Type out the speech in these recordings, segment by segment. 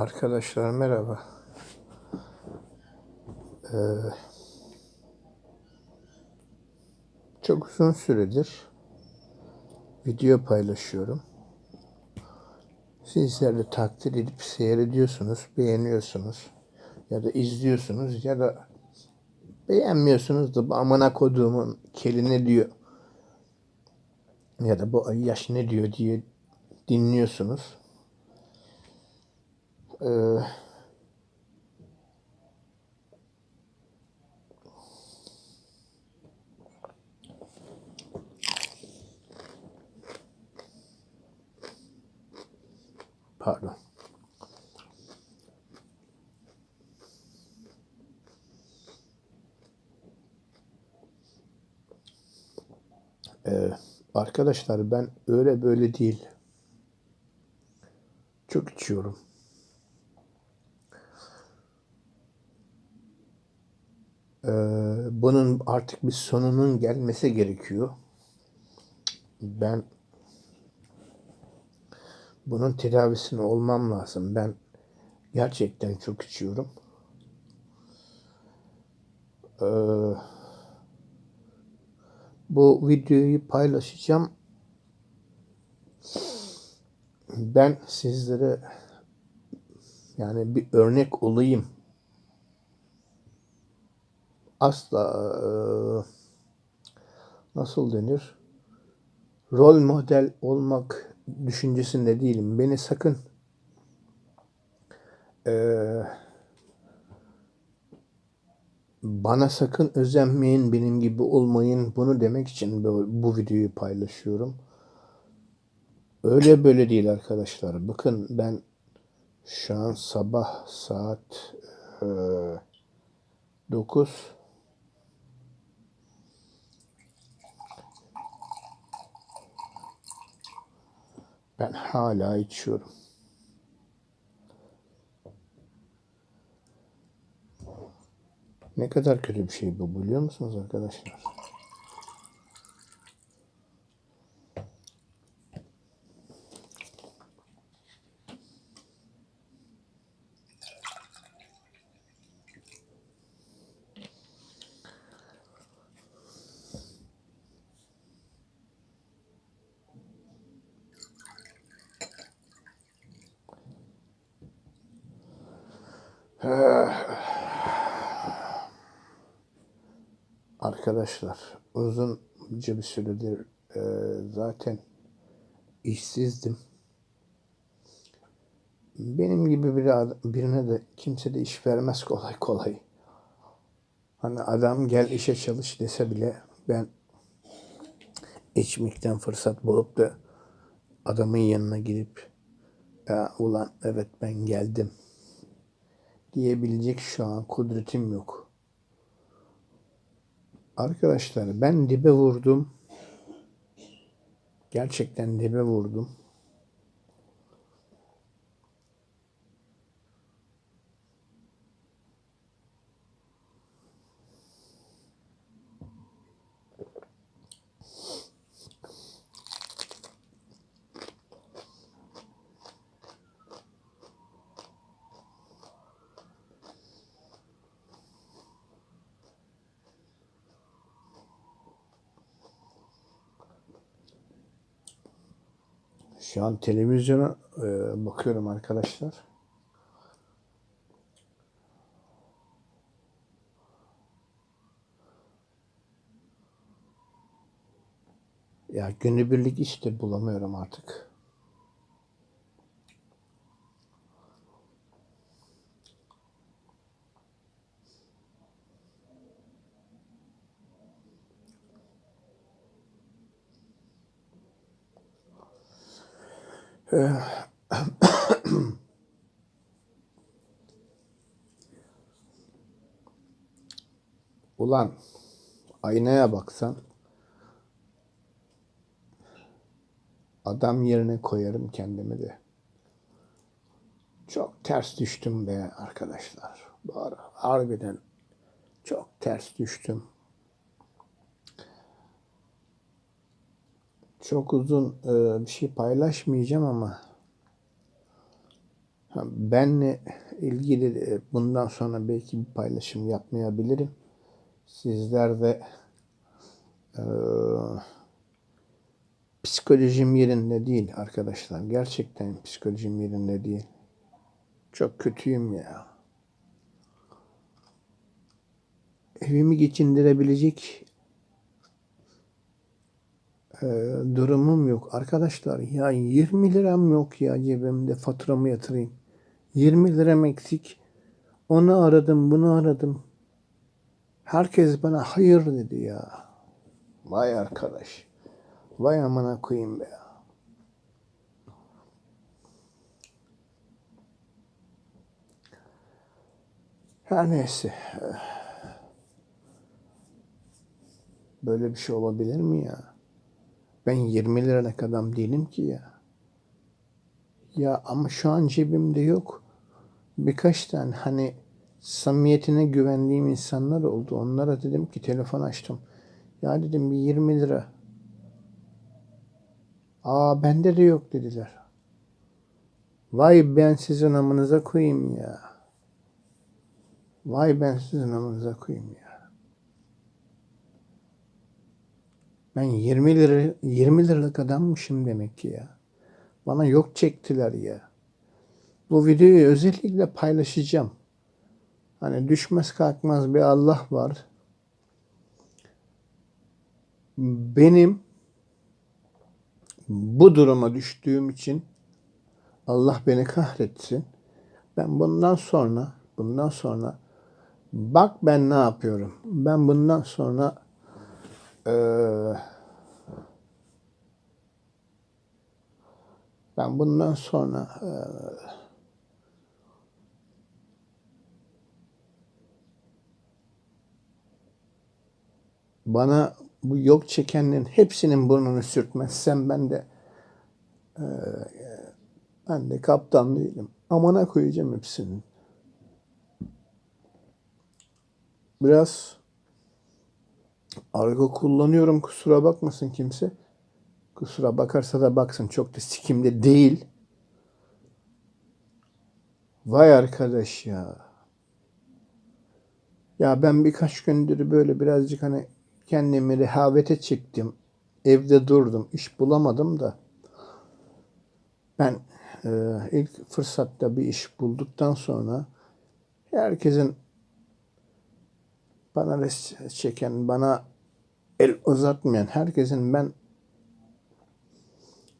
Arkadaşlar merhaba. Ee, çok uzun süredir video paylaşıyorum. Sizler de takdir edip seyrediyorsunuz, beğeniyorsunuz ya da izliyorsunuz ya da beğenmiyorsunuz da bu amına koduğumun keli ne diyor ya da bu yaş ne diyor diye dinliyorsunuz. Ee, pardon. Ee, arkadaşlar ben öyle böyle değil. Çok içiyorum. Bunun artık bir sonunun gelmesi gerekiyor. Ben bunun tedavisini olmam lazım. Ben gerçekten çok içiyorum. Ee, bu videoyu paylaşacağım. Ben sizlere yani bir örnek olayım asla e, nasıl denir rol model olmak düşüncesinde değilim. Beni sakın e, bana sakın özenmeyin, benim gibi olmayın. Bunu demek için bu, bu videoyu paylaşıyorum. Öyle böyle değil arkadaşlar. Bakın ben şu an sabah saat e, 9 Ben hala içiyorum. Ne kadar kötü bir şey bu biliyor musunuz arkadaşlar? Arkadaşlar uzunca bir süredir e, zaten işsizdim. Benim gibi bir birine de kimse de iş vermez kolay kolay. Hani adam gel işe çalış dese bile ben içmekten fırsat bulup da adamın yanına gidip ya ulan evet ben geldim diyebilecek şu an kudretim yok. Arkadaşlar ben dibe vurdum. Gerçekten dibe vurdum. Şu an televizyona e, bakıyorum arkadaşlar. Ya günübirlik iş de bulamıyorum artık. Ulan aynaya baksan adam yerine koyarım kendimi de. Çok ters düştüm be arkadaşlar. Harbiden çok ters düştüm. Çok uzun e, bir şey paylaşmayacağım ama Benle ilgili de bundan sonra belki bir paylaşım yapmayabilirim. Sizler de eee, psikolojim yerinde değil arkadaşlar. Gerçekten psikolojim yerinde değil. Çok kötüyüm ya. Evimi geçindirebilecek eee, durumum yok. Arkadaşlar ya 20 liram yok ya cebimde faturamı yatırayım. 20 liram eksik. Onu aradım, bunu aradım. Herkes bana hayır dedi ya. Vay arkadaş. Vay amına koyayım be ya. Her neyse. Böyle bir şey olabilir mi ya? Ben 20 liralık adam değilim ki ya. Ya ama şu an cebimde yok. Birkaç tane hani samimiyetine güvendiğim insanlar oldu. Onlara dedim ki telefon açtım. Ya dedim bir 20 lira. Aa bende de yok dediler. Vay ben sizin amınıza koyayım ya. Vay ben sizin amınıza koyayım ya. Ben 20 lira 20 liralık adammışım demek ki ya. Bana yok çektiler ya. Bu videoyu özellikle paylaşacağım. Hani düşmez kalkmaz bir Allah var. Benim bu duruma düştüğüm için Allah beni kahretsin. Ben bundan sonra bundan sonra bak ben ne yapıyorum. Ben bundan sonra ben bundan sonra eee, bana bu yok çekenlerin hepsinin burnunu sürtmezsem ben de eee, ben de kaptan değilim. Amana koyacağım hepsinin. Biraz argo kullanıyorum kusura bakmasın kimse. Kusura bakarsa da baksın çok da sikimde değil. Vay arkadaş ya. Ya ben birkaç gündür böyle birazcık hani kendimi rehavete çektim. Evde durdum. iş bulamadım da. Ben e, ilk fırsatta bir iş bulduktan sonra herkesin bana res çeken, bana el uzatmayan herkesin ben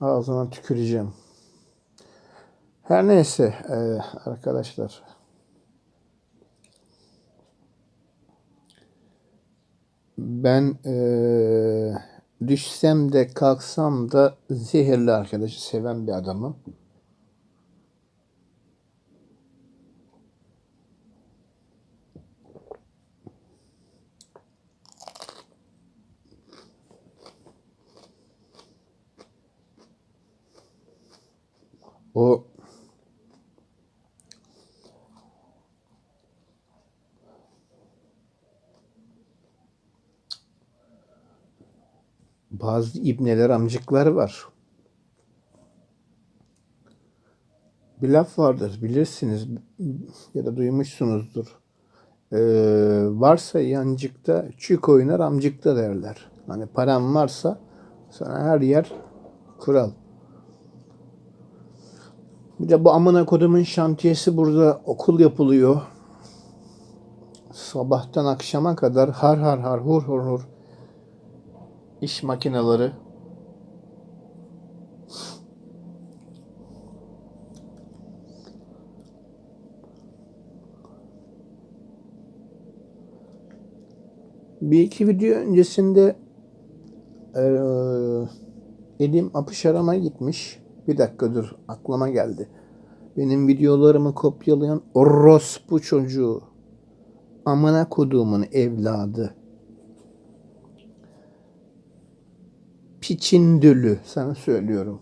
ağzına tüküreceğim. Her neyse e, arkadaşlar. Ben e, düşsem de kalksam da zehirli arkadaşı seven bir adamım. O bazı ibneler amcıklar var. Bir laf vardır bilirsiniz ya da duymuşsunuzdur. Ee, varsa yancıkta çük oynar amcıkta derler. Hani param varsa sana her yer kural. Bir de bu amına kodumun şantiyesi burada okul yapılıyor. Sabahtan akşama kadar har har har hur hur hur iş makineleri. Bir iki video öncesinde eee elim apış arama gitmiş. Bir dakika dur aklıma geldi. Benim videolarımı kopyalayan orospu çocuğu. Amına koduğumun evladı. Piçindülü sana söylüyorum.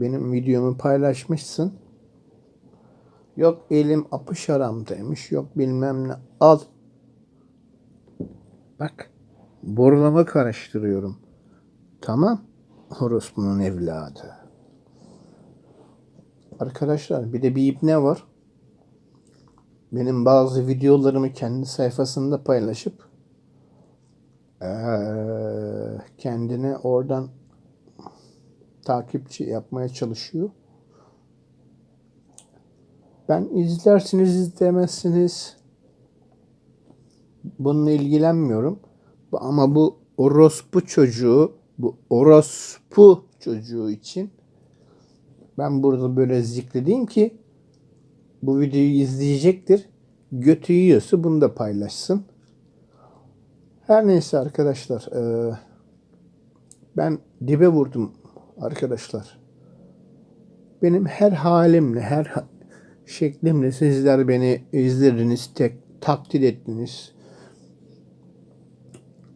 Benim videomu paylaşmışsın. Yok elim apış aram demiş. Yok bilmem ne. Al. Bak. Borulamı karıştırıyorum. Tamam. Orospu'nun evladı. Arkadaşlar bir de bir ibne var. Benim bazı videolarımı kendi sayfasında paylaşıp eee, kendine oradan takipçi yapmaya çalışıyor. Ben izlersiniz izlemezsiniz. Bununla ilgilenmiyorum. Ama bu orospu çocuğu, bu orospu çocuğu için ben burada böyle zikredeyim ki bu videoyu izleyecektir. Götü yiyorsa bunu da paylaşsın. Her neyse arkadaşlar. eee, ben dibe vurdum arkadaşlar. Benim her halimle, her ha- şeklimle sizler beni izlediniz, tek takdir ettiniz.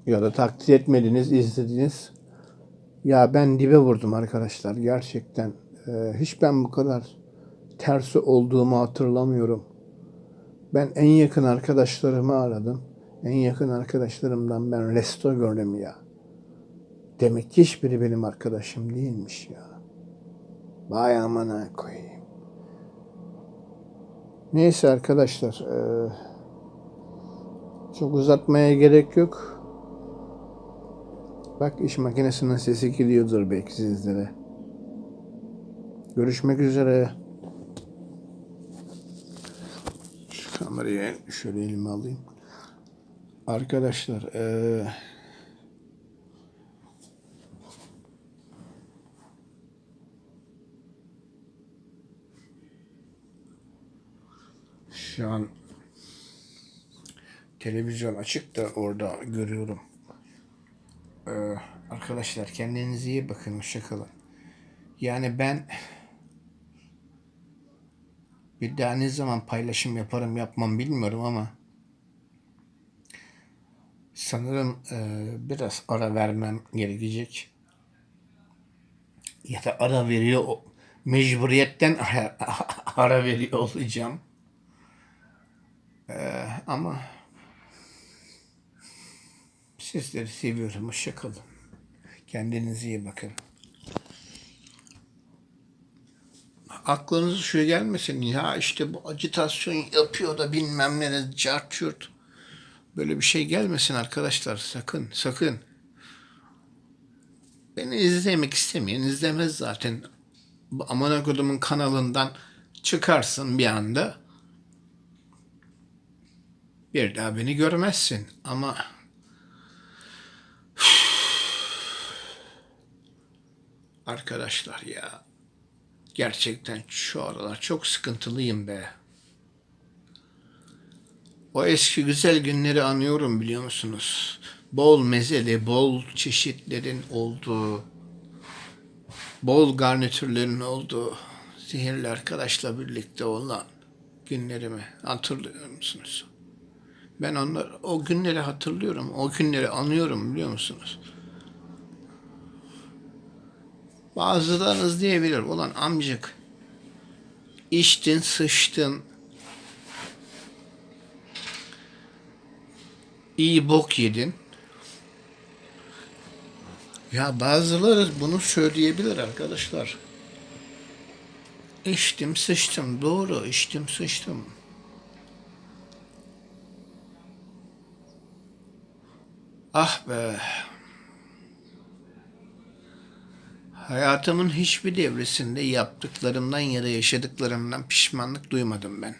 Ya da takdir etmediniz, izlediniz. Ya ben dibe vurdum arkadaşlar. Gerçekten eee, hiç ben bu kadar tersi olduğumu hatırlamıyorum. Ben en yakın arkadaşlarımı aradım. En yakın arkadaşlarımdan ben resto gördüm ya. Demek ki hiçbiri benim arkadaşım değilmiş ya. Vay amına koyayım. Neyse arkadaşlar. eee, çok uzatmaya gerek yok. Bak iş makinesinin sesi gidiyordur belki sizlere. Görüşmek üzere. Şu kamerayı şöyle elime alayım. Arkadaşlar eee şu an televizyon açık da orada görüyorum. Eee, arkadaşlar kendinize iyi bakın. Hoşçakalın. Yani ben bir daha ne zaman paylaşım yaparım yapmam bilmiyorum ama sanırım eee, biraz ara vermem gerekecek. Ya da ara veriyor mecburiyetten ara, ara veriyor olacağım. Eee, ama sizleri seviyorum. Hoşçakalın. Kendinize iyi bakın. Aklınıza şu gelmesin ya işte bu acitasyon yapıyor da bilmem ne de cart. Böyle bir şey gelmesin arkadaşlar sakın sakın. Beni izlemek istemeyen izlemez zaten. Aman kodumun kanalından çıkarsın bir anda. Bir daha beni görmezsin ama arkadaşlar ya gerçekten şu aralar çok sıkıntılıyım be. O eski güzel günleri anıyorum biliyor musunuz? Bol mezeli, bol çeşitlerin olduğu, bol garnitürlerin olduğu, zehirli arkadaşla birlikte olan günlerimi hatırlıyor musunuz? Ben onlar, o günleri hatırlıyorum, o günleri anıyorum biliyor musunuz? Bazılarınız diyebilir, ulan amcık, içtin, sıçtın, iyi bok yedin. Ya bazıları bunu söyleyebilir arkadaşlar. İçtim sıçtım doğru içtim sıçtım. Ah be. Hayatımın hiçbir devresinde yaptıklarımdan ya da yaşadıklarımdan pişmanlık duymadım ben.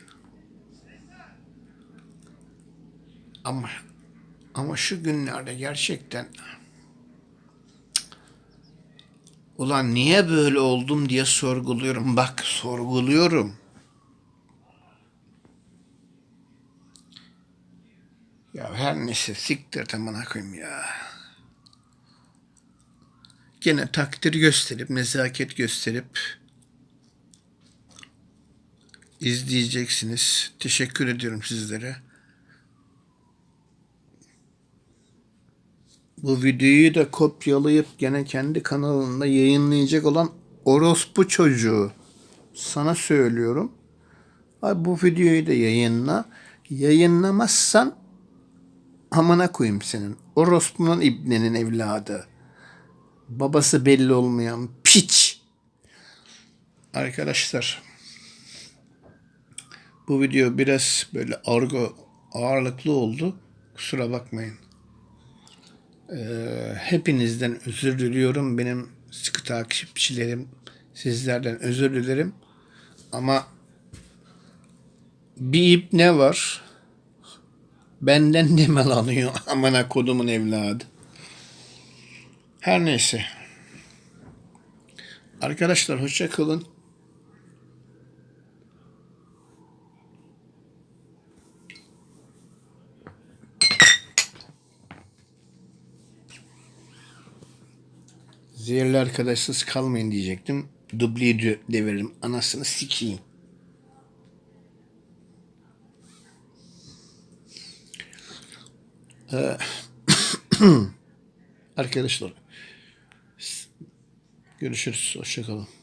Ama ama şu günlerde gerçekten ulan niye böyle oldum diye sorguluyorum. Bak sorguluyorum. Ya her neyse siktir tamına koyayım ya. Gene takdir gösterip, nezaket gösterip izleyeceksiniz. Teşekkür ediyorum sizlere. Bu videoyu da kopyalayıp gene kendi kanalında yayınlayacak olan orospu çocuğu sana söylüyorum. Ay bu videoyu da yayınla. Yayınlamazsan amına koyayım senin. Orospunun ibnenin evladı. Babası belli olmayan piç. Arkadaşlar Bu video biraz böyle argo ağırlıklı oldu. Kusura bakmayın. Ee, hepinizden özür diliyorum. Benim sıkı takipçilerim sizlerden özür dilerim. Ama bir ip ne var? Benden demel alıyor. Amına kodumun evladı. Her neyse. Arkadaşlar hoşça kalın. Zehirli arkadaşsız kalmayın diyecektim. Dubleyi de- deviririm. Anasını sikeyim. Ee, Arkadaşlar. Görüşürüz. Hoşçakalın.